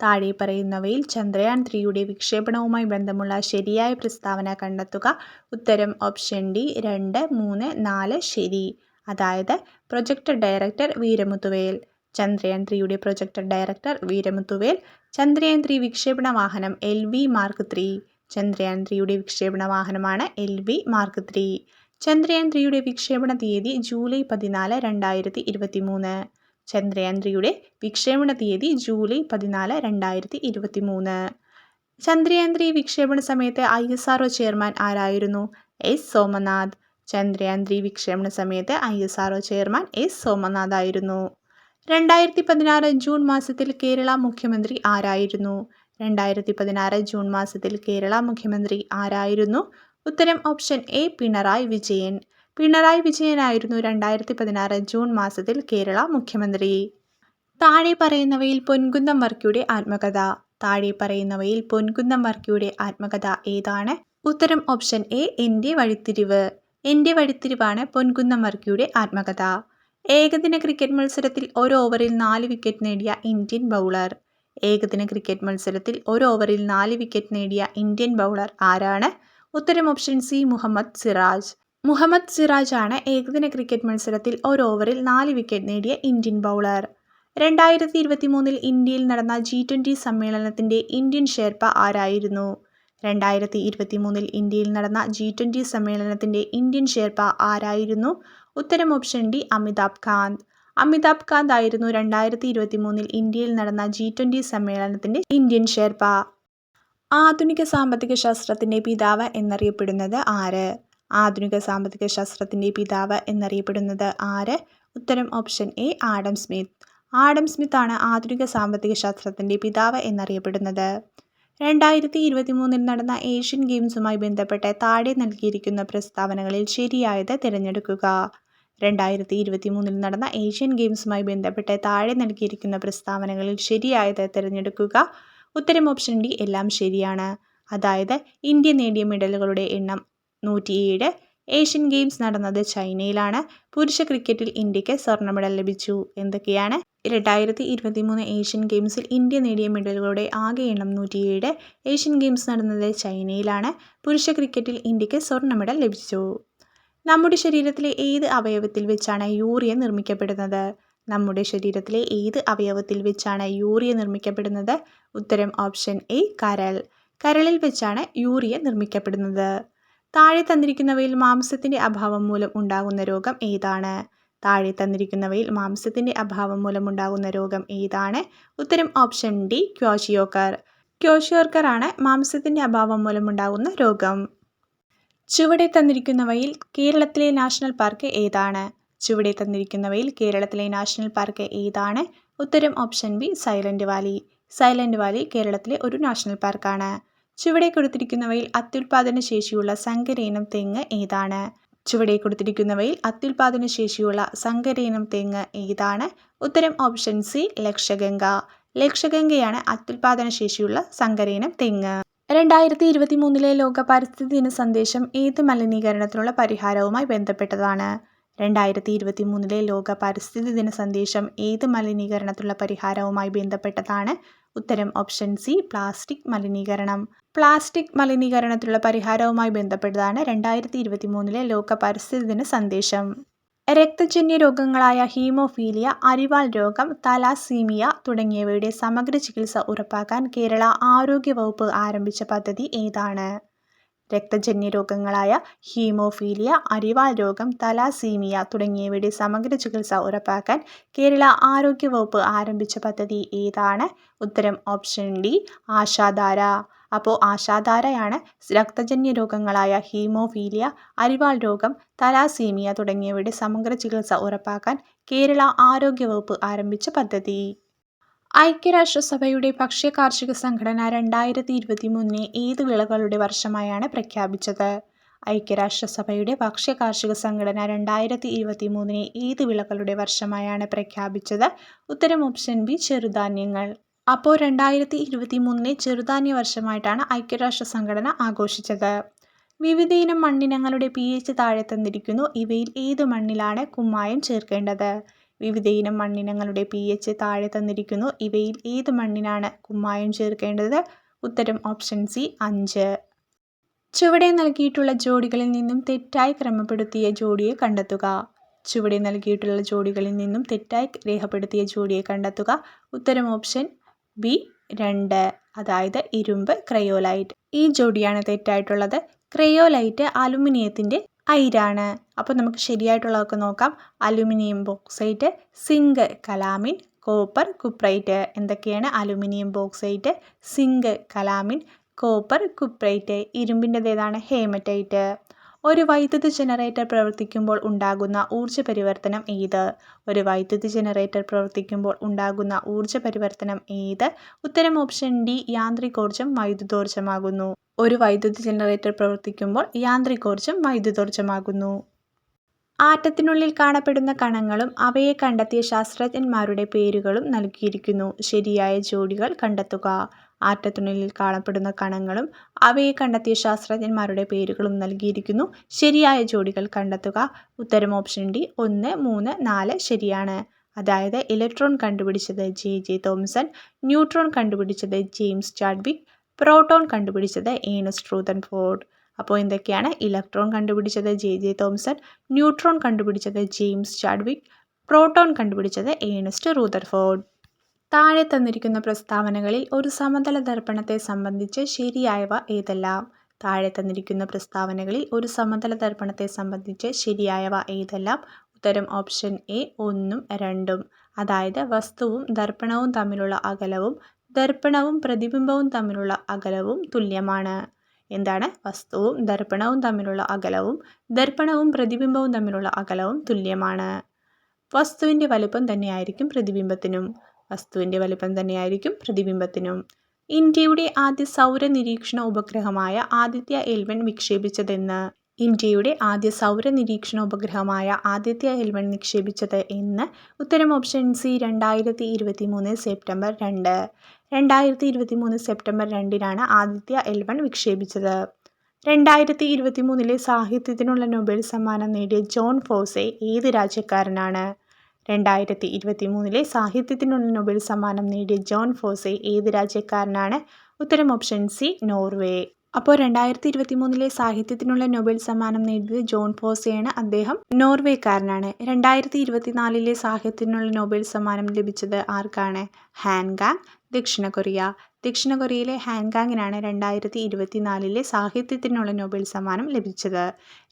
താഴെ പറയുന്നവയിൽ ചന്ദ്രയാൻ ത്രീയുടെ വിക്ഷേപണവുമായി ബന്ധമുള്ള ശരിയായ പ്രസ്താവന കണ്ടെത്തുക. ഉത്തരം ഓപ്ഷൻ ഡി രണ്ട് മൂന്ന് നാല് ശരി. അതായത് പ്രൊജക്ട് ഡയറക്ടർ വീരമുത്തുവേൽ. ചന്ദ്രയാൻ ത്രീയുടെ project director Veeramuthuvel Chandrayaan three വിക്ഷേപണ വാഹനം L V mark three Chandrayaan ത്രീയുടെ വിക്ഷേപണ വാഹനമാണ് L V mark three Chandrayaan ത്രീയുടെ വിക്ഷേപണ തീയതി ജൂലൈ പതിനാല് രണ്ടായിരത്തി ഇരുപത്തി മൂന്ന് ചന്ദ്രയാൻ ത്രീയുടെ വിക്ഷേപണ തീയതി ജൂലൈ പതിനാല് രണ്ടായിരത്തി ഇരുപത്തി മൂന്ന് ചന്ദ്രയാൻ ത്രീ വിക്ഷേപണ സമയത്ത് ഐ എസ് ആർ ചെയർമാൻ ആരായിരുന്നു? എസ് സോമനാഥ്. ചന്ദ്രയാൻ ത്രീ വിക്ഷേപണ സമയത്ത് I S R chairman S Somanath ആയിരുന്നു രണ്ടായിരത്തി പതിനാറ് ജൂൺ മാസത്തിൽ കേരള മുഖ്യമന്ത്രി ആരായിരുന്നു? രണ്ടായിരത്തി പതിനാറ് ജൂൺ മാസത്തിൽ കേരള മുഖ്യമന്ത്രി ആരായിരുന്നു? ഉത്തരം ഓപ്ഷൻ എ പിണറായി വിജയൻ. പിണറായി വിജയനായിരുന്നു രണ്ടായിരത്തി പതിനാറ് ജൂൺ മാസത്തിൽ കേരള മുഖ്യമന്ത്രി. താഴെ പറയുന്നവയിൽ പൊൻകുന്നം വർക്കിയുടെ ആത്മകഥ. താഴെ പറയുന്നവയിൽ പൊൻകുന്നം വർക്കിയുടെ ആത്മകഥ ഏതാണ്? ഉത്തരം ഓപ്ഷൻ എ എന്റെ വഴിത്തിരിവ്. എന്റെ വഴിത്തിരിവാണ് പൊൻകുന്നം വർക്കിയുടെ ആത്മകഥ. ഏകദിന ക്രിക്കറ്റ് മത്സരത്തിൽ ഒരു ഓവറിൽ നാല് വിക്കറ്റ് നേടിയ ഇന്ത്യൻ ബൗളർ. ഏകദിന ക്രിക്കറ്റ് മത്സരത്തിൽ ഒരു ഓവറിൽ നാല് വിക്കറ്റ് നേടിയ ഇന്ത്യൻ ബൗളർ ആരാണ്? ഉത്തരം ഓപ്ഷൻ സി മുഹമ്മദ് സിറാജ്. മുഹമ്മദ് സിറാജ് ആണ് ഏകദിന ക്രിക്കറ്റ് മത്സരത്തിൽ ഒരു ഓവറിൽ നാല് വിക്കറ്റ് നേടിയ ഇന്ത്യൻ ബൗളർ. രണ്ടായിരത്തി ഇരുപത്തി മൂന്നിൽ ഇന്ത്യയിൽ നടന്ന ജി ട്വന്റി സമ്മേളനത്തിന്റെ ഇന്ത്യൻ ഷേർപ്പ ആരായിരുന്നു? രണ്ടായിരത്തി ഇരുപത്തി മൂന്നിൽ ഇന്ത്യയിൽ നടന്ന ജി ട്വന്റി സമ്മേളനത്തിന്റെ ഇന്ത്യൻ ഷേർപ്പ ആരായിരുന്നു? ഉത്തരം ഓപ്ഷൻ ഡി അമിതാഭ് കാന്ത്. അമിതാഭ് കാന്ത് ആയിരുന്നു രണ്ടായിരത്തി ഇരുപത്തി മൂന്നിൽ ഇന്ത്യയിൽ നടന്ന ജി ട്വന്റി സമ്മേളനത്തിന്റെ ഇന്ത്യൻ ഷെർപ്പ. ആധുനിക സാമ്പത്തിക ശാസ്ത്രത്തിന്റെ പിതാവ് എന്നറിയപ്പെടുന്നത് ആര്? ആധുനിക സാമ്പത്തിക ശാസ്ത്രത്തിന്റെ പിതാവ് എന്നറിയപ്പെടുന്നത് ആര്? ഉത്തരം option A Adam Smith. Adam Smith ആണ് ആധുനിക സാമ്പത്തിക ശാസ്ത്രത്തിന്റെ പിതാവ് എന്നറിയപ്പെടുന്നത്. രണ്ടായിരത്തി ഇരുപത്തി മൂന്നിൽ നടന്ന ഏഷ്യൻ ഗെയിംസുമായി ബന്ധപ്പെട്ട് താഴെ നൽകിയിരിക്കുന്ന പ്രസ്താവനകളിൽ ശരിയായത് തിരഞ്ഞെടുക്കുക. രണ്ടായിരത്തി ഇരുപത്തി മൂന്നിൽ നടന്ന ഏഷ്യൻ ഗെയിംസുമായി ബന്ധപ്പെട്ട് താഴെ നൽകിയിരിക്കുന്ന പ്രസ്താവനകളിൽ ശരിയായത് തിരഞ്ഞെടുക്കുക. ഉത്തരം ഓപ്ഷൻ ഡി എല്ലാം ശരിയാണ്. അതായത് ഇന്ത്യ നേടിയ മെഡലുകളുടെ എണ്ണം നൂറ്റിയേഴ് ഏഷ്യൻ ഗെയിംസ് നടന്നത് ചൈനയിലാണ്. പുരുഷ ക്രിക്കറ്റിൽ ഇന്ത്യയ്ക്ക് സ്വർണ മെഡൽ ലഭിച്ചു. എന്തൊക്കെയാണ്? രണ്ടായിരത്തി ഇരുപത്തി മൂന്ന് ഏഷ്യൻ ഗെയിംസിൽ ഇന്ത്യ നേടിയ മെഡലുകളുടെ ആകെ എണ്ണം നൂറ്റിയേഴ്. ഏഷ്യൻ ഗെയിംസ് നടന്നത് ചൈനയിലാണ്. പുരുഷ ക്രിക്കറ്റിൽ ഇന്ത്യയ്ക്ക് സ്വർണ മെഡൽ ലഭിച്ചു. നമ്മുടെ ശരീരത്തിലെ ഏത് അവയവത്തിൽ വെച്ചാണ് യൂറിയ നിർമ്മിക്കപ്പെടുന്നത്? നമ്മുടെ ശരീരത്തിലെ ഏത് അവയവത്തിൽ വെച്ചാണ് യൂറിയ നിർമ്മിക്കപ്പെടുന്നത്? ഉത്തരം ഓപ്ഷൻ എ കരൾ. കരളിൽ വെച്ചാണ് യൂറിയ നിർമ്മിക്കപ്പെടുന്നത്. താഴെ തന്നിരിക്കുന്നവയിൽ മാംസത്തിന്റെ അഭാവം മൂലം ഉണ്ടാകുന്ന രോഗം ഏതാണ്? താഴെ തന്നിരിക്കുന്നവയിൽ മാംസത്തിന്റെ അഭാവം മൂലം ഉണ്ടാകുന്ന രോഗം ഏതാണ്? ഉത്തരം ഓപ്ഷൻ ഡി ക്യോഷിയോക്കർ. ക്യോഷിയോർക്കർ ആണ് മാംസത്തിന്റെ അഭാവം മൂലം ഉണ്ടാകുന്ന രോഗം. ചുവടെ തന്നിരിക്കുന്നവയിൽ കേരളത്തിലെ നാഷണൽ പാർക്ക് ഏതാണ്? ചുവടെ തന്നിരിക്കുന്നവയിൽ കേരളത്തിലെ നാഷണൽ പാർക്ക് ഏതാണ്? ഉത്തരം option B Silent Valley. Silent Valley കേരളത്തിലെ ഒരു നാഷണൽ പാർക്കാണ്. ചുവടെ കൊടുത്തിരിക്കുന്നവയിൽ അത്യുൽപാദന ശേഷിയുള്ള സങ്കരയിനം തെങ്ങ് ഏതാണ്? ചുവടെ കൊടുത്തിരിക്കുന്നവയിൽ അത്യുൽപാദന ശേഷിയുള്ള സങ്കരയിനം തെങ്ങ് ഏതാണ്? ഉത്തരം ഓപ്ഷൻ സി ലക്ഷഗംഗ. ലക്ഷഗംഗയാണ് അത്യുൽപാദന ശേഷിയുള്ള സങ്കരയിനം തെങ്ങ്. രണ്ടായിരത്തി ഇരുപത്തി മൂന്നിലെ ലോക പരിസ്ഥിതി ദിന സന്ദേശം ഏത് മലിനീകരണത്തിനുള്ള പരിഹാരവുമായി ബന്ധപ്പെട്ടതാണ്? രണ്ടായിരത്തി ഇരുപത്തി മൂന്നിലെ ലോക പരിസ്ഥിതി ദിന സന്ദേശം ഏത് മലിനീകരണത്തിനുള്ള പരിഹാരവുമായി ബന്ധപ്പെട്ടതാണ്? ഉത്തരം ഓപ്ഷൻ സി പ്ലാസ്റ്റിക് മലിനീകരണം. പ്ലാസ്റ്റിക് മലിനീകരണത്തിലുള്ള പരിഹാരവുമായി ബന്ധപ്പെട്ടതാണ് രണ്ടായിരത്തി ഇരുപത്തി മൂന്നിലെ ലോക പരിസ്ഥിതി ദിന സന്ദേശം. രക്തജന്യ രോഗങ്ങളായ ഹീമോഫീലിയ അരിവാൾ രോഗം തലാസീമിയ തുടങ്ങിയവയുടെ സമഗ്ര ചികിത്സ ഉറപ്പാക്കാൻ കേരള ആരോഗ്യ വകുപ്പ് ആരംഭിച്ച പദ്ധതി ഏതാണ്? രക്തജന്യ രോഗങ്ങളായ ഹീമോഫീലിയ അരിവാൾ രോഗം തലാസീമിയ തുടങ്ങിയവയുടെ സമഗ്ര ചികിത്സ ഉറപ്പാക്കാൻ കേരള ആരോഗ്യവകുപ്പ് ആരംഭിച്ച പദ്ധതി ഏതാണ്? ഉത്തരം ഓപ്ഷൻ ഡി ആശാധാര. അപ്പോൾ ആശാധാരയാണ് രക്തജന്യ രോഗങ്ങളായ ഹീമോഫീലിയ അരിവാൾ രോഗം തലാസീമിയ തുടങ്ങിയവയുടെ സമഗ്ര ചികിത്സ ഉറപ്പാക്കാൻ കേരള ആരോഗ്യവകുപ്പ് ആരംഭിച്ച പദ്ധതി. ഐക്യരാഷ്ട്രസഭയുടെ ഭക്ഷ്യ കാർഷിക സംഘടന രണ്ടായിരത്തി ഇരുപത്തി മൂന്നിനെ ഏത് വിളകളുടെ വർഷമായാണ് പ്രഖ്യാപിച്ചത്? ഐക്യരാഷ്ട്രസഭയുടെ ഭക്ഷ്യ കാർഷിക സംഘടന രണ്ടായിരത്തി ഇരുപത്തി മൂന്നിനെ ഏത് വിളകളുടെ വർഷമായാണ് പ്രഖ്യാപിച്ചത്? ഉത്തരം ഓപ്ഷൻ ബി ചെറുധാന്യങ്ങൾ. അപ്പോൾ രണ്ടായിരത്തി ഇരുപത്തി മൂന്നിനെ ചെറുധാന്യ വർഷമായിട്ടാണ് ഐക്യരാഷ്ട്ര സംഘടന ആഘോഷിച്ചത്. വിവിധയിനം മണ്ണിനങ്ങളുടെ പി എച്ച് താഴെ തന്നിരിക്കുന്നു. ഇവയിൽ ഏത് മണ്ണിലാണ് കുമ്മായം ചേർക്കേണ്ടത്? വിവിധയിനം മണ്ണിനങ്ങളുടെ പി എച്ച് താഴെ തന്നിരിക്കുന്നു. ഇവയിൽ ഏത് മണ്ണിനാണ് കുമ്മായം ചേർക്കേണ്ടത്? ഉത്തരം ഓപ്ഷൻ സി അഞ്ച്. ചുവടെ നൽകിയിട്ടുള്ള ജോഡികളിൽ നിന്നും തെറ്റായി ക്രമപ്പെടുത്തിയ ജോഡിയെ കണ്ടെത്തുക. ചുവടെ നൽകിയിട്ടുള്ള ജോഡികളിൽ നിന്നും തെറ്റായി രേഖപ്പെടുത്തിയ ജോഡിയെ കണ്ടെത്തുക. ഉത്തരം ഓപ്ഷൻ ബി രണ്ട്. അതായത് ഇരുമ്പ് ക്രയോലൈറ്റ് ഈ ജോഡിയാണ് തെറ്റായിട്ടുള്ളത്. ക്രയോലൈറ്റ് അലുമിനിയത്തിന്റെ അയിരാണ്. അപ്പോൾ നമുക്ക് ശരിയായിട്ടുള്ളതൊക്കെ നോക്കാം. Aluminium bauxite zinc calamine copper cuprite. എന്തൊക്കെയാണ് aluminium bauxite zinc calamine copper cuprite? ഇരുമ്പിന്റെത് ഏതാണ്? ഹേമറ്റൈറ്റ്. ഒരു വൈദ്യുതി ജനറേറ്റർ പ്രവർത്തിക്കുമ്പോൾ ഉണ്ടാകുന്ന ഊർജ പരിവർത്തനം ഏത്? ഒരു വൈദ്യുതി ജനറേറ്റർ പ്രവർത്തിക്കുമ്പോൾ ഉണ്ടാകുന്ന ഊർജ പരിവർത്തനം ഏത്? ഉത്തരം ഓപ്ഷൻ ഡി യാന്ത്രികോർജം വൈദ്യുതോർജമാകുന്നു. ഒരു വൈദ്യുതി ജനറേറ്റർ പ്രവർത്തിക്കുമ്പോൾ യാന്ത്രികോർജം വൈദ്യുതോർജമാകുന്നു. ആറ്റത്തിനുള്ളിൽ കാണപ്പെടുന്ന കണങ്ങളും അവയെ കണ്ടെത്തിയ ശാസ്ത്രജ്ഞന്മാരുടെ പേരുകളും നൽകിയിരിക്കുന്നു. ശരിയായ ജോഡികൾ കണ്ടെത്തുക. ആറ്റത്തിനുള്ളിൽ കാണപ്പെടുന്ന കണങ്ങളും അവയെ കണ്ടെത്തിയ ശാസ്ത്രജ്ഞന്മാരുടെ പേരുകളും നൽകിയിരിക്കുന്നു. ശരിയായ ജോഡികൾ കണ്ടെത്തുക. ഉത്തരം ഓപ്ഷൻ ഡി ഒന്ന് മൂന്ന് നാല് ശരിയാണ്. അതായത് ഇലക്ട്രോൺ കണ്ടുപിടിച്ചത് ജെ ജെ തോംസൺ ന്യൂട്രോൺ കണ്ടുപിടിച്ചത് ജെയിംസ് ചാഡ്വിക് പ്രോട്ടോൺ കണ്ടുപിടിച്ചത് ഏണസ്റ്റ് റൂതൻഫോർഡ് അപ്പോൾ എന്തൊക്കെയാണ്? ഇലക്ട്രോൺ കണ്ടുപിടിച്ചത് ജെ ജെ തോംസൺ ന്യൂട്രോൺ കണ്ടുപിടിച്ചത് ജെയിംസ് ചാഡ്വിക് പ്രോട്ടോൺ കണ്ടുപിടിച്ചത് ഏണസ്റ്റ് റൂതർഫോർഡ് താഴെ തന്നിരിക്കുന്ന പ്രസ്താവനകളിൽ ഒരു സമതല ദർപ്പണത്തെ സംബന്ധിച്ച് ശരിയായവ ഏതെല്ലാം? താഴെ തന്നിരിക്കുന്ന പ്രസ്താവനകളിൽ ഒരു സമതല ദർപ്പണത്തെ സംബന്ധിച്ച് ശരിയായവ ഏതെല്ലാം? ഉത്തരം ഓപ്ഷൻ എ ഒന്നും രണ്ടും. അതായത് വസ്തുവും ദർപ്പണവും തമ്മിലുള്ള അകലവും ദർപ്പണവും പ്രതിബിംബവും തമ്മിലുള്ള അകലവും തുല്യമാണ്. എന്താണ്? വസ്തുവും ദർപ്പണവും തമ്മിലുള്ള അകലവും ദർപ്പണവും പ്രതിബിംബവും തമ്മിലുള്ള അകലവും തുല്യമാണ്. വസ്തുവിന്റെ വലുപ്പം തന്നെയായിരിക്കും പ്രതിബിംബത്തിനും. വസ്തുവിന്റെ വലിപ്പം തന്നെയായിരിക്കും പ്രതിബിംബത്തിനും. ഇന്ത്യയുടെ ആദ്യ സൗര നിരീക്ഷണ ഉപഗ്രഹമായ ആദിത്യ എൽവൻ വിക്ഷേപിച്ചതെന്ന്. ഇന്ത്യയുടെ ആദ്യ സൗര നിരീക്ഷണ ഉപഗ്രഹമായ ആദിത്യ എൽവൺ നിക്ഷേപിച്ചത് എന്ന് ഉത്തരം ഓപ്ഷൻ സി രണ്ടായിരത്തി ഇരുപത്തി മൂന്ന് സെപ്റ്റംബർ രണ്ട്. രണ്ടായിരത്തി ഇരുപത്തി മൂന്ന് സെപ്റ്റംബർ രണ്ടിനാണ് ആദിത്യ എൽവൺ വിക്ഷേപിച്ചത്. രണ്ടായിരത്തി ഇരുപത്തി മൂന്നിലെ സാഹിത്യത്തിനുള്ള നൊബേൽ സമ്മാനം നേടിയ ജോൺ ഫോസെ ഏത് രാജ്യക്കാരനാണ്? രണ്ടായിരത്തി ഇരുപത്തി മൂന്നിലെ സാഹിത്യത്തിനുള്ള നൊബേൽ സമ്മാനം നേടിയ ജോൺ ഫോസെ ഏത് രാജ്യക്കാരനാണ്? ഉത്തരം ഓപ്ഷൻ സി നോർവേ. അപ്പോൾ രണ്ടായിരത്തി ഇരുപത്തി മൂന്നിലെ സാഹിത്യത്തിനുള്ള നൊബേൽ സമ്മാനം നേടിയത് ജോൺ ഫോസെയാണ് അദ്ദേഹം നോർവേക്കാരനാണ്. രണ്ടായിരത്തി ഇരുപത്തിനാലിലെ സാഹിത്യത്തിനുള്ള നൊബേൽ സമ്മാനം ലഭിച്ചത് ആർക്കാണ്? ഹാൻഗാങ് ദക്ഷിണ കൊറിയ. ദക്ഷിണ കൊറിയയിലെ ഹാൻഗാങ്ങിനാണ് രണ്ടായിരത്തി ഇരുപത്തിനാലിലെ സാഹിത്യത്തിനുള്ള നൊബേൽ സമ്മാനം ലഭിച്ചത്.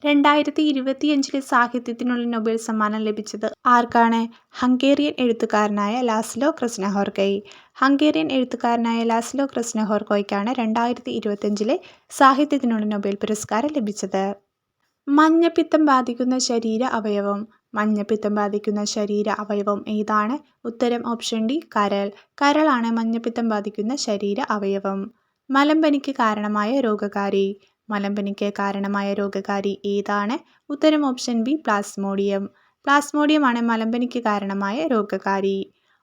രണ്ടായിരത്തി ഇരുപത്തിയഞ്ചിലെ സാഹിത്യത്തിനുള്ള നൊബേൽ സമ്മാനം ലഭിച്ചത് ആർക്കാണ്? ഹംഗേറിയൻ എഴുത്തുകാരനായ ലാസ്ലോ ക്രിസ്നഹോർക്കൈ ഹംഗേറിയൻ എഴുത്തുകാരനായ ലാസ്ലോ ക്രിസ്നഹോർക്കോയ്ക്കാണ് രണ്ടായിരത്തി ഇരുപത്തിയഞ്ചിലെ സാഹിത്യത്തിനുള്ള നൊബേൽ പുരസ്കാരം ലഭിച്ചത്. മഞ്ഞപ്പിത്തം ബാധിക്കുന്ന ശരീര അവയവം. മഞ്ഞപ്പിത്തം ബാധിക്കുന്ന ശരീര അവയവം ഏതാണ്? ഉത്തരം ഓപ്ഷൻ ഡി കരൾ. കരളാണ് മഞ്ഞപ്പിത്തം ബാധിക്കുന്ന ശരീര അവയവം. മലമ്പനിക്ക് കാരണമായ രോഗകാരി. മലമ്പനിക്ക് കാരണമായ രോഗകാരി ഏതാണ്? ഉത്തരം ഓപ്ഷൻ ബി പ്ലാസ്മോഡിയം. പ്ലാസ്മോഡിയമാണ് മലമ്പനിക്ക് കാരണമായ രോഗകാരി.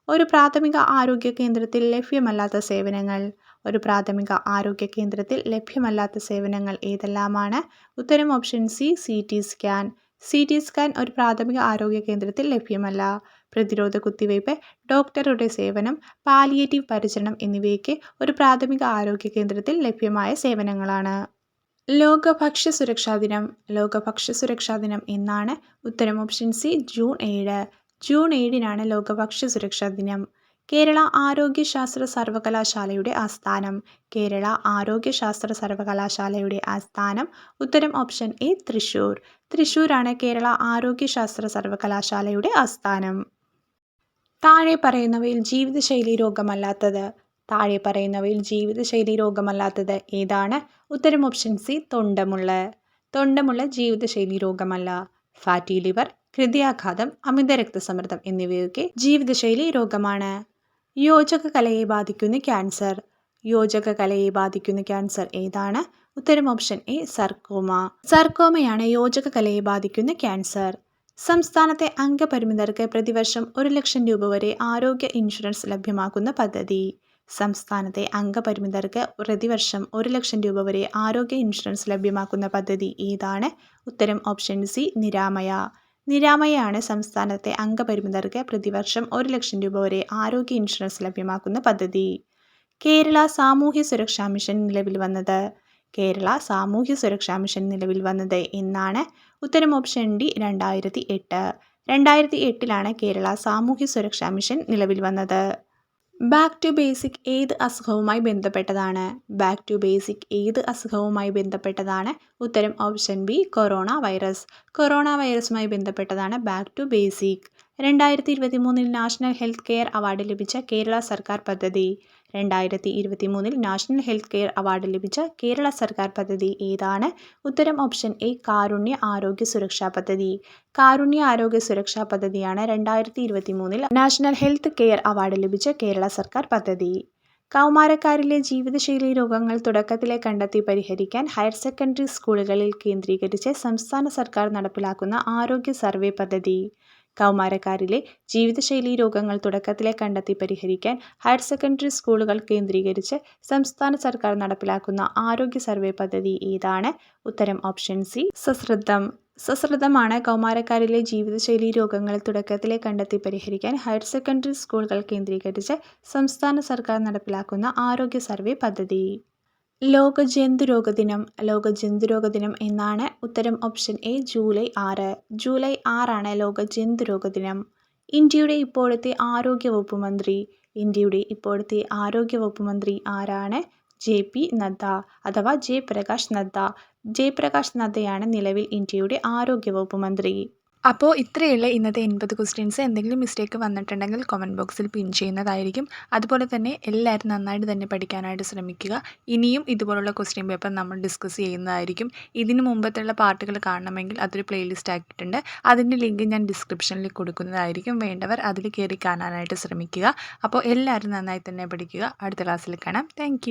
ഒരു പ്രാഥമിക ആരോഗ്യ കേന്ദ്രത്തിൽ ലഭ്യമല്ലാത്ത സേവനങ്ങൾ. ഒരു പ്രാഥമിക ആരോഗ്യ കേന്ദ്രത്തിൽ ലഭ്യമല്ലാത്ത സേവനങ്ങൾ ഏതെല്ലാമാണ്? ഉത്തരം option C C T scan. C T scan ഒരു പ്രാഥമിക ആരോഗ്യ കേന്ദ്രത്തിൽ ലഭ്യമല്ല. പ്രതിരോധ കുത്തിവയ്പ് ഡോക്ടറുടെ സേവനം പാലിയേറ്റീവ് പരിചരണം എന്നിവയൊക്കെ ഒരു പ്രാഥമിക ആരോഗ്യ കേന്ദ്രത്തിൽ ലഭ്യമായ സേവനങ്ങളാണ്. ലോക ഭക്ഷ്യ സുരക്ഷാ ദിനം ലോക ഭക്ഷ്യ സുരക്ഷാ ദിനം എന്നാണ് ഉത്തരം ഓപ്ഷൻ സി ജൂൺ ഏഴ്. ജൂൺ ഏഴിനാണ് ലോക ഭക്ഷ്യ സുരക്ഷാ ദിനം. കേരള ആരോഗ്യശാസ്ത്ര സർവകലാശാലയുടെ ആസ്ഥാനം. കേരള ആരോഗ്യശാസ്ത്ര സർവകലാശാലയുടെ ആസ്ഥാനം ഉത്തരം ഓപ്ഷൻ എ തൃശൂർ. തൃശൂരാണ് കേരള ആരോഗ്യശാസ്ത്ര സർവകലാശാലയുടെ ആസ്ഥാനം. താഴെ പറയുന്നവയിൽ ജീവിതശൈലി രോഗമല്ലാത്തത്. താഴെ പറയുന്നവയിൽ ജീവിതശൈലി രോഗമല്ലാത്തത് ഏതാണ്? ഉത്തരം ഓപ്ഷൻ സി തൊണ്ടമുള്ള. തൊണ്ടമുള്ള ജീവിതശൈലി രോഗമല്ല. ഫാറ്റി ലിവർ ഹൃദയാഘാതം അമിത രക്തസമ്മർദ്ദം എന്നിവയൊക്കെ ജീവിതശൈലി രോഗമാണ്. യോജക കലയെ ബാധിക്കുന്ന ക്യാൻസർ യോജക കലയെ ബാധിക്കുന്ന ക്യാൻസർ ഏതാണ്? ഉത്തരം ഓപ്ഷൻ എ സർക്കോമ. സർക്കോമയാണ് യോജക കലയെ ബാധിക്കുന്ന ക്യാൻസർ. സംസ്ഥാനത്തെ അംഗപരിമിതർക്ക് പ്രതിവർഷം ഒരു ലക്ഷം രൂപ വരെ ആരോഗ്യ ഇൻഷുറൻസ് ലഭ്യമാക്കുന്ന പദ്ധതി. സംസ്ഥാനത്തെ അംഗപരിമിതർക്ക് പ്രതിവർഷം ഒരു ലക്ഷം രൂപ വരെ ആരോഗ്യ ഇൻഷുറൻസ് ലഭ്യമാക്കുന്ന പദ്ധതി ഏതാണ്? ഉത്തരം ഓപ്ഷൻ സി നിരാമയ. നിരാമയാണ് സംസ്ഥാനത്തെ അംഗപരിമിതർക്ക് പ്രതിവർഷം ഒരു ലക്ഷം രൂപ വരെ ആരോഗ്യ ഇൻഷുറൻസ് ലഭ്യമാക്കുന്ന പദ്ധതി. കേരള സാമൂഹ്യ സുരക്ഷാ മിഷൻ നിലവിൽ വന്നത് കേരള സാമൂഹ്യ സുരക്ഷാ മിഷൻ നിലവിൽ വന്നത് എന്നാണ് ഉത്തരം ഓപ്ഷൻ ഡി രണ്ടായിരത്തി എട്ട്. രണ്ടായിരത്തി എട്ടിലാണ് കേരള സാമൂഹ്യ സുരക്ഷാ മിഷൻ നിലവിൽ വന്നത്. ബാക്ക് ടു ബേസിക് ഏത് അസുഖവുമായി ബന്ധപ്പെട്ടതാണ്? ബാക്ക് ടു ബേസിക് ഏത് അസുഖവുമായി ബന്ധപ്പെട്ടതാണ്? ഉത്തരം option B corona virus. Corona വൈറസുമായി ബന്ധപ്പെട്ടതാണ് ബാക്ക് ടു ബേസിക് രണ്ടായിരത്തി ഇരുപത്തി മൂന്നിൽ നാഷണൽ ഹെൽത്ത് കെയർ അവാർഡ് ലഭിച്ച കേരള സർക്കാർ പദ്ധതി. രണ്ടായിരത്തി ഇരുപത്തി മൂന്നിൽ നാഷണൽ ഹെൽത്ത് കെയർ അവാർഡ് ലഭിച്ച കേരള സർക്കാർ പദ്ധതി ഏതാണ്? ഉത്തരം ഓപ്ഷൻ എ കാരുണ്യ ആരോഗ്യ സുരക്ഷാ പദ്ധതി. കാരുണ്യ ആരോഗ്യ സുരക്ഷാ പദ്ധതിയാണ് രണ്ടായിരത്തി ഇരുപത്തി മൂന്നിൽ നാഷണൽ ഹെൽത്ത് കെയർ അവാർഡ് ലഭിച്ച കേരള സർക്കാർ പദ്ധതി. കൗമാരക്കാരിലെ ജീവിതശൈലി രോഗങ്ങൾ തുടക്കത്തിലെ കണ്ടെത്തി പരിഹരിക്കാൻ ഹയർ സെക്കൻഡറി സ്കൂളുകളിൽ കേന്ദ്രീകരിച്ച് സംസ്ഥാന സർക്കാർ നടപ്പിലാക്കുന്ന ആരോഗ്യ സർവേ പദ്ധതി. കൗമാരക്കാരിലെ ജീവിതശൈലി രോഗങ്ങൾ തുടക്കത്തിലെ കണ്ടെത്തി പരിഹരിക്കാൻ ഹയർ സെക്കൻഡറി സ്കൂളുകൾ കേന്ദ്രീകരിച്ച് സംസ്ഥാന സർക്കാർ നടപ്പിലാക്കുന്ന ആരോഗ്യ സർവേ പദ്ധതി ഏതാണ്? ഉത്തരം ഓപ്ഷൻ സി സശ്രദ്ധം. സശ്രദ്ധമാണ് കൗമാരക്കാരിലെ ജീവിതശൈലി രോഗങ്ങൾ തുടക്കത്തിലെ കണ്ടെത്തി പരിഹരിക്കാൻ ഹയർ സെക്കൻഡറി സ്കൂളുകൾ കേന്ദ്രീകരിച്ച് സംസ്ഥാന സർക്കാർ നടപ്പിലാക്കുന്ന ആരോഗ്യ സർവേ പദ്ധതി. ലോക ജന്തുരോഗ ദിനം ലോക ജന്തുരോഗ ദിനം എന്നാണ് ഉത്തരം ഓപ്ഷൻ എ ജൂലൈ ആറ്. ജൂലൈ ആറാണ് ലോക ജന്തുരോഗ ദിനം ഇന്ത്യയുടെ ഇപ്പോഴത്തെ ആരോഗ്യവകുപ്പ് മന്ത്രി. ഇന്ത്യയുടെ ഇപ്പോഴത്തെ ആരോഗ്യവകുപ്പ് മന്ത്രി ആരാണ്? ജെ പി നദ്ദ അഥവാ ജയപ്രകാശ് നദ്ദ. ജയപ്രകാശ് നദ്ദയാണ് നിലവിൽ ഇന്ത്യയുടെ ആരോഗ്യവകുപ്പ് മന്ത്രി. അപ്പോൾ ഇത്രയുള്ള ഇന്നത്തെ എൺപത് ക്വസ്റ്റ്യൻസ് എന്തെങ്കിലും മിസ്റ്റേക്ക് വന്നിട്ടുണ്ടെങ്കിൽ കമന്റ് ബോക്സിൽ പിൻ ചെയ്യുന്നതായിരിക്കും. അതുപോലെ തന്നെ എല്ലാവരും നന്നായിട്ട് തന്നെ പഠിക്കാനായിട്ട് ശ്രമിക്കുക. ഇനിയും ഇതുപോലുള്ള ക്വസ്റ്റ്യൻ പേപ്പർ നമ്മൾ ഡിസ്കസ് ചെയ്യുന്നതായിരിക്കും. ഇതിന് മുമ്പത്തുള്ള പാർട്ടുകൾ കാണണമെങ്കിൽ അതൊരു പ്ലേലിസ്റ്റ് ആക്കിയിട്ടുണ്ട്. അതിന്റെ ലിങ്ക് ഞാൻ ഡിസ്ക്രിപ്ഷനിൽ കൊടുക്കുന്നതായിരിക്കും. വേണ്ടവർ അതിൽ കയറി കാണാനായിട്ട് ശ്രമിക്കുക. അപ്പോൾ എല്ലാവരും നന്നായി തന്നെ പഠിക്കുക. അടുത്ത ക്ലാസ്സിൽ കാണാം. താങ്ക്